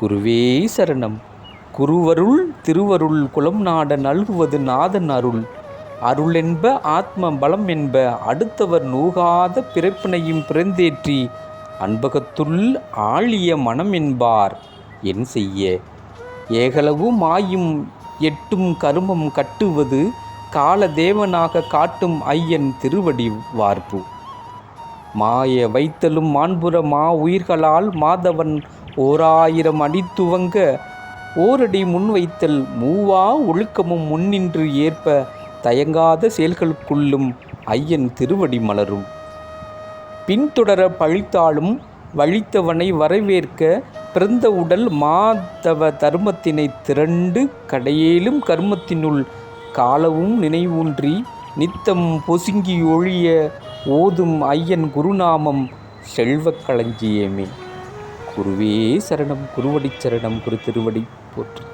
குருவே சரணம். குருவருள் திருவருள் குலம் நாட நல்குவது நாதன் அருள். அருளென்ப ஆத்ம பலம் என்ப அடுத்தவர் நூகாத பிறப்பினையும் பிறந்தேற்றி அன்பகத்துள் ஆழிய மனம் என்பார். என் செய்ய. ஏகளவு மாயும் எட்டும் கருமம் கட்டுவது கால தேவனாக காட்டும் ஐயன் திருவடி வார்ப்பு மாய வைத்தலும் மாண்புற மா உயிர்களால் மாதவன் ஓராயிரம் அடி துவங்க ஓரடி முன்வைத்தல் மூவா ஒழுக்கமும் முன்னின்று ஏற்ப தயங்காத செயல்களுக்குள்ளும் ஐயன் திருவடி மலரும். பின்தொடர பழித்தாலும் வழித்தவனை வரவேற்க பிறந்த உடல் மாதவ தர்மத்தினை திரண்டு கடையேலும் கர்மத்தினுள் காலவும் நினைவூன்றி நித்தம் பொசுங்கி ஒழிய ஓதும் ஐயன் குருநாமம் செல்வக்களஞ்சியமே குருவே சரணம் குருவடி சரணம் குரு திருவடி போற்று.